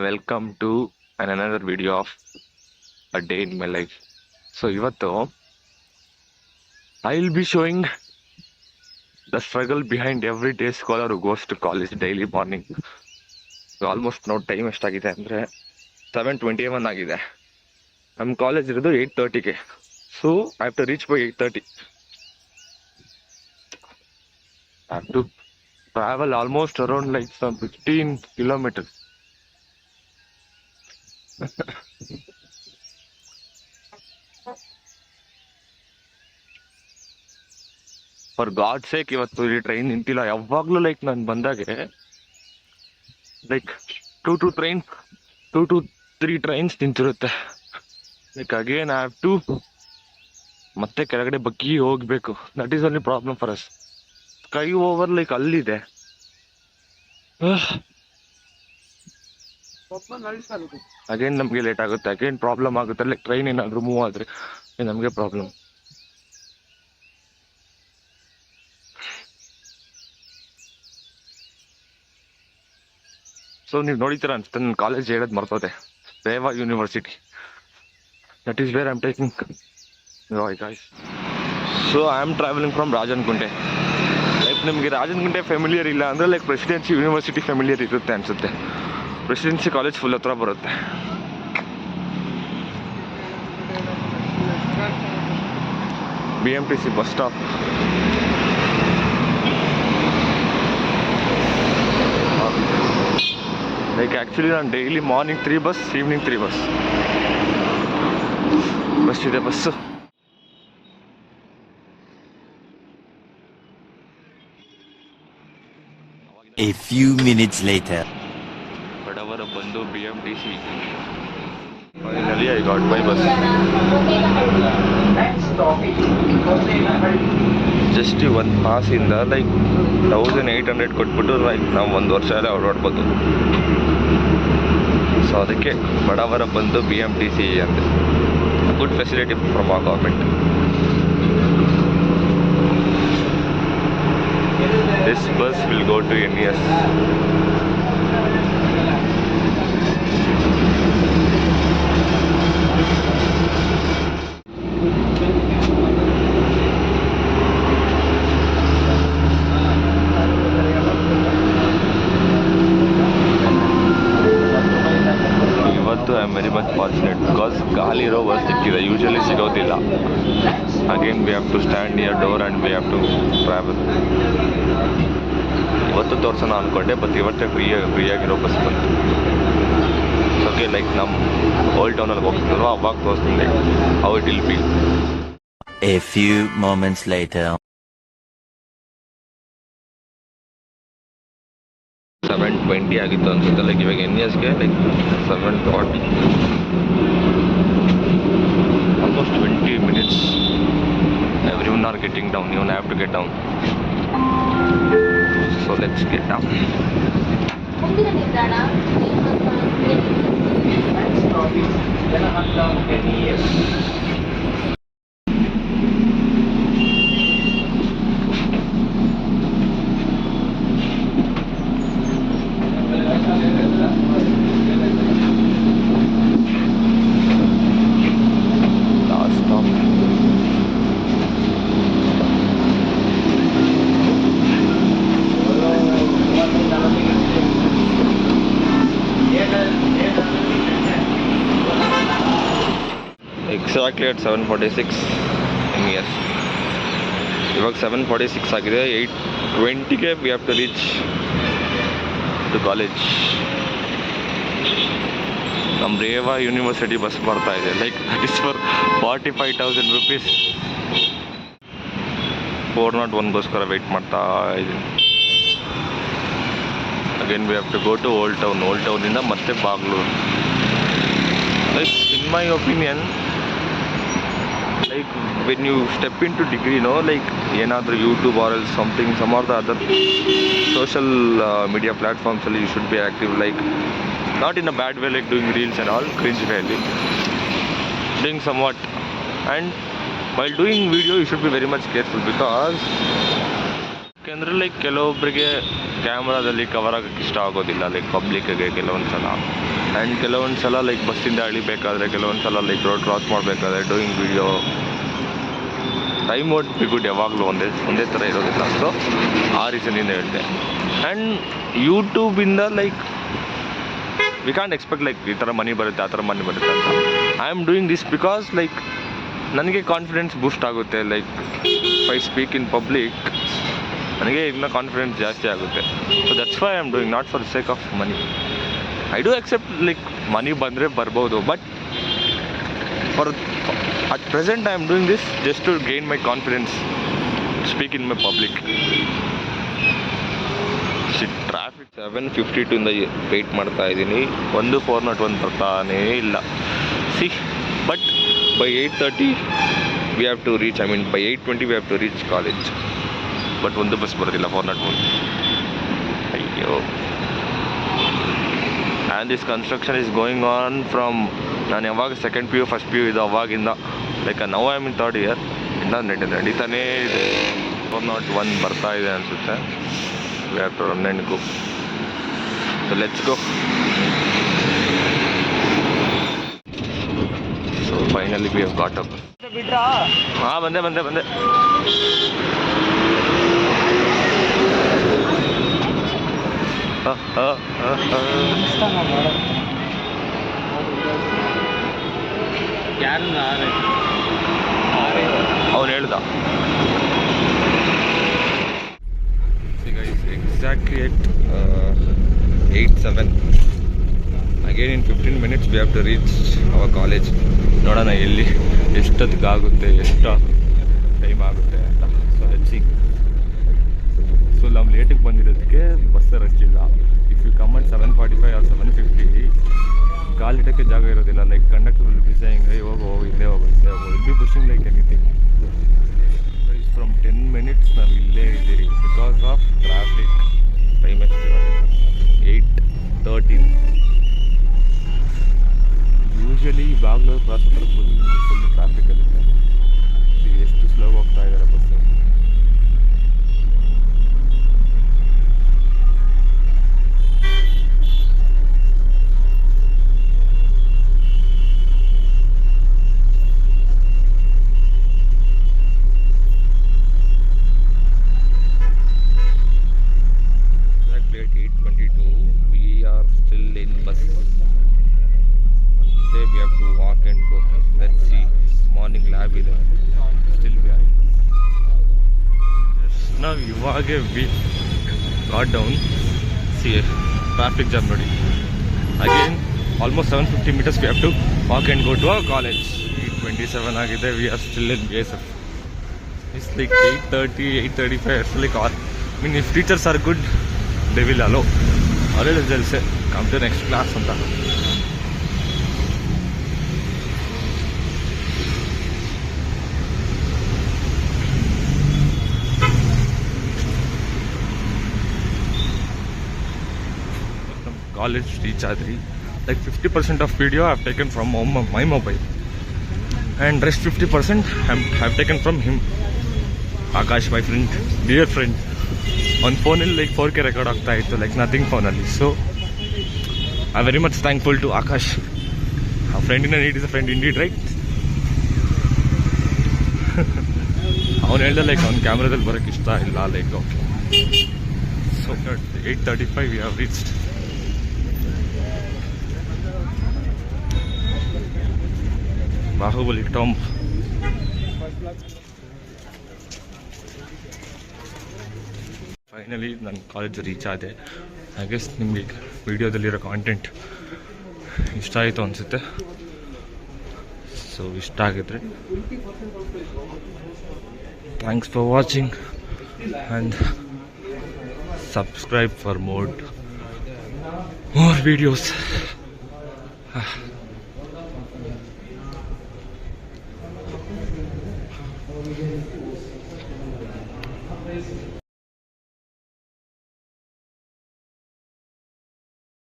Welcome to an another video of a day in my life so ಇವತ್ತು I will be showing the struggle behind every day scholar goes to college daily morning almost ನೋಡಿ time ಎಷ್ಟಾಗಿದೆ ಅಂದರೆ seven twenty one ಆಗಿದೆ. ನಮ್ಮ college ಇರೋದು eight ತರ್ಟಿಗೆ so I have to reach by eight thirty have to travel almost around, like, some 15 kilometers. For God sake ಇವತ್ತು ಈ train ನಿಂತಿಲ್ಲ. ಯಾವಾಗಲೂ ಲೈಕ್ ನಾನು ಬಂದಾಗೆ like two to train two to three trains ನಿಂತಿರುತ್ತೆ. Like again have to ಮತ್ತೆ ಕೆಳಗಡೆ ಬಗ್ಗಿ ಹೋಗಬೇಕು. That is only problem for us sky over like ಅಲ್ಲಿದೆ. ಅಗೇನ್ ನಮಗೆ ಲೇಟ್ ಆಗುತ್ತೆ. ಅಗೇನ್ ಪ್ರಾಬ್ಲಮ್ ಆಗುತ್ತೆ. ಲೈಕ್ ಟ್ರೈನ್ ಏನಾದ್ರು ಮೂವ್ ಆದ್ರೆ ನಮಗೆ ಪ್ರಾಬ್ಲಮ್ ಸೊ ನೀವು ನೋಡಿತೀರ ಅನ್ಸುತ್ತೆ ನನ್ನ ಕಾಲೇಜ್ ಹೇಳೋದು ಮರ್ತೋದೆ. Reva University that is where I am taking guys so I am travelling from Rajanukunte like ನಿಮಗೆ ರಾಜನಗುಂಡೆ ಫೆಮಿಲಿಯರ್ ಇಲ್ಲ ಅಂದರೆ ಲೈಕ್ ಪ್ರೆಸಿಡೆನ್ಸಿ ಯೂನಿವರ್ಸಿಟಿ ಫೆಮಿಲಿಯರ್ ಇರುತ್ತೆ ಅನಿಸುತ್ತೆ. ಪ್ರೆಸಿಡೆನ್ಸಿ ಕಾಲೇಜ್ ಫುಲ್ ಹತ್ರ ಬರುತ್ತೆ. B M T C bus stop like actually ನಾನು daily morning three bus evening three bus bus ಇದೆ bus A few minutes later. ಬಡವರ ಬಂದು B M T C finally I got my bus just ಈ ಒಂದು ಪಾಸಿಂದ like thousand eight hundred ಕೊಟ್ಬಿಟ್ಟು like ನಾವು ಒಂದು ವರ್ಷ ಎಲ್ಲ ಓಡಾಡ್ಬೋದು ಸೊ ಅದಕ್ಕೆ ಬಡವರ ಬಂದು ಬಿ ಎಂ ಟಿ ಸಿ ಅಂತ. ಗುಡ್ ಫೆಸಿಲಿಟಿ ಫ್ರಮ್ ಆ government this bus will go to N S ಇವತ್ತು I am very much fortunate because ಖಾಲಿ ಇರೋ ಬಸ್ ಸಿಕ್ಕಿದೆ ಯೂಶಲಿ ಸಿಗೋದಿಲ್ಲ again we have to stand near door and we have to travel ಇವತ್ತು ತೋರ್ಸೋಣ ಅಂದ್ಕೊಂಡೆ but ಇವತ್ತೇ ಫ್ರೀಯಾಗಿ ಫ್ರೀಯಾಗಿರೋ ಬಸ್ ಬಂತು ಓಕೆ ಲೈಕ್ ನಮ್ಮ ಓಲ್ಡ್ ಟೌನಲ್ಲಿ ಹೋಗ್ತಿದ್ರು ಅವಾಗ ತೋರಿಸ್ತೀನಿ how it will be A few moments later. Seven twenty ಆಗಿತ್ತು ಅನ್ಸುತ್ತೆ. ಲೈಕ್ ಇವಾಗ ಎನ್ ಎಸ್ಗೆ like seven forty almost twenty minutes every one are getting down even have to get down so let's get down ಮುಂದಿನ exactly at seven forty six M years ಇವಾಗ seven forty six ಆಗಿದೆ. Eight ಟ್ವೆಂಟಿಗೆ we have to reach to college ನಮ್ಮ Reva university bus ಬರ್ತಾ ಇದೆ. Like that is for forty five thousand rupees four not ಒನ್ಗೋಸ್ಕರ wait ಮಾಡ್ತಾ ಇದ್ದೀನಿ again we have to go to old town old ಟೌನಿಂದ ಮತ್ತೆ Bagalur like in my opinion like when you step in to degree no like ಏನಾದರೂ YouTube or else something some or the other social media ಪ್ಲಾಟ್ಫಾರ್ಮ್ಸಲ್ಲಿ you should be active like not in a bad way like doing reels and all cringe ವೇಲಿ doing some what and while doing video you should be very much careful because ಯಾಕೆಂದರೆ like ಕೆಲವೊಬ್ಬರಿಗೆ ಕ್ಯಾಮ್ರಾದಲ್ಲಿ cover ಆಗೋಕ್ಕೆ ಇಷ್ಟ ಆಗೋದಿಲ್ಲ like ಪಬ್ಲಿಕ್ಗೆ ಕೆಲವೊಂದು ಸಲ. And ಕೆಲವೊಂದು ಸಲ ಲೈಕ್ ಬಸ್ಸಿಂದ ಅಳಿಬೇಕಾದ್ರೆ, ಕೆಲವೊಂದು ಸಲ ಲೈಕ್ ರೋಡ್ ಕ್ರಾಸ್ ಮಾಡಬೇಕಾದ್ರೆ doing video time out be good ಯಾವಾಗಲೂ ಒಂದೇ ಒಂದೇ ಥರ ಇರೋದಿಲ್ಲ. ಸೊ ಆ ರೀಸನಿಂದ ಹೇಳಿದೆ. And ಯೂಟ್ಯೂಬಿಂದ like we can't expect like ಈ ಥರ ಮನಿ ಬರುತ್ತೆ, ಆ ಥರ ಮನಿ ಬರುತ್ತೆ ಅಂತ. I am doing this because like ನನಗೆ ಕಾನ್ಫಿಡೆನ್ಸ್ ಬೂಸ್ಟ್ ಆಗುತ್ತೆ like I speak in public ನನಗೆ ಇನ್ನೂ ಕಾನ್ಫಿಡೆನ್ಸ್ ಜಾಸ್ತಿ ಆಗುತ್ತೆ. So that's why I am doing not for sake of money I do except like money ಬಂದರೆ ಬರ್ಬೋದು but for at present I am doing this just to gain my confidence speak in my public traffic seven fifty ಟೂಯಿಂದ wait ಮಾಡ್ತಾ ಇದ್ದೀನಿ. ಒಂದು four not one ಬರ್ತಾನೇ ಇಲ್ಲ. See but by eight thirty we have to reach I mean by eight twenty we have to reach college but ಒಂದು bus ಬರೋದಿಲ್ಲ four not one ಅಯ್ಯೋ. And this construction is going on from ನಾನು ಯಾವಾಗ second P U first P U ಇದು ಅವಾಗಿಂದ. Like now I mean third year ಇಂದ ನಡೀ ನಡೀತಾನೇ ಇದೆ. ಫೋರ್ ನಾಟ್ ಒನ್ ಬರ್ತಾ ಇದೆ ಅನಿಸುತ್ತೆ. We have to run and go so let's go so finally we ಹ್ ಗಾಟ್ ಅಪ್ ಹಾಂ ಬಂದೆ ಬಂದೆ ಬಂದೆ. ಹಾಂ ಹಾಂ ಹಾಂ ಹ. ಅವನು ಹೇಳ್ದ. Exactly at eight seven again in fifteen minutes we have to reach our college ನೋಡೋಣ ಎಲ್ಲಿ ಎಷ್ಟೊತ್ತಿಗಾಗುತ್ತೆ ಎಷ್ಟು ಟೈಮ್ ಆಗುತ್ತೆ ಅಂತ. ಸೊ ಹೆಚ್ಚಿ ಸೊ ನಾವು ಲೇಟಿಗೆ ಬಂದಿರೋದಕ್ಕೆ ಬಸ್ಸರ್ ರಶ್ ಇಲ್ಲ if you come at seven forty five ಕಾಲಿಡಕ್ಕೆ ಜಾಗ ಇರೋದಿಲ್ಲ. Like conductor will be saying hey ಹೋಗೋ ಇಲ್ಲೇ ಹೋಗೋ ಇಲ್ಲೇ ಹೋಗೋ. Be pushing like anything from ten minutes ನಾವು ಇಲ್ಲೇ ಇದ್ದೀರಿ. ಬಿಕಾಸ್ ಆಫ್ ಟ್ರಾಫಿಕ್ ಟೈಮ್ ಎಷ್ಟು eight thirteen usually Bagalur cross ಹತ್ರ ಫುಲ್ ಫುಲ್ ಟ್ರಾಫಿಕ್ ಇರುತ್ತೆ ಎಷ್ಟು ಸ್ಲೋ ಹೋಗ್ತಾ ಇದ್ದಾರೆ ಬಸ್ಸು ನಾವು ಇವಾಗೆ we got down see traffic jam ನೋಡಿ. Again almost seven fifty metres we have to walk and go to our college eight twenty seven ಆಗಿದೆ we are still in B S F it's like eight thirty eight thirty five it's like all mean if teachers are good they will allow ಅವರೇ ಜಲ್ಸೆ come to next class ಅಂತ. College reach ಆದ್ರಿ like fifty percent of video have taken from my mobile and rest fifty percent have taken from him Akash my friend dear friend ಒಂದು ಫೋನಲ್ಲಿ like four K record ಆಗ್ತಾ ಇತ್ತು like nothing ಫೋನಲ್ಲಿ so I very much thankful to Akash ಆ ಫ್ರೆಂಡಿನ need is a friend indeed right ಅವ್ನು ಹೇಳ್ದೆ like ಅವ್ನ ಕ್ಯಾಮ್ರಾದಲ್ಲಿ ಬರೋಕ್ಕೆ ಇಷ್ಟ ಇಲ್ಲ like okay so eight thirty five you have reached Bahubali Tom. Finally ನನ್ನ ಕಾಲೇಜ್ ರೀಚ್ ಆದೆ. ಗೆಸ್ ನಿಮಗೆ ವಿಡಿಯೋದಲ್ಲಿರೋ ಕಾಂಟೆಂಟ್ ಇಷ್ಟ ಆಯಿತು ಅನಿಸುತ್ತೆ. ಸೊ ಇಷ್ಟ ಆಗಿದ್ರೆ thanks for watching and subscribe for more more videos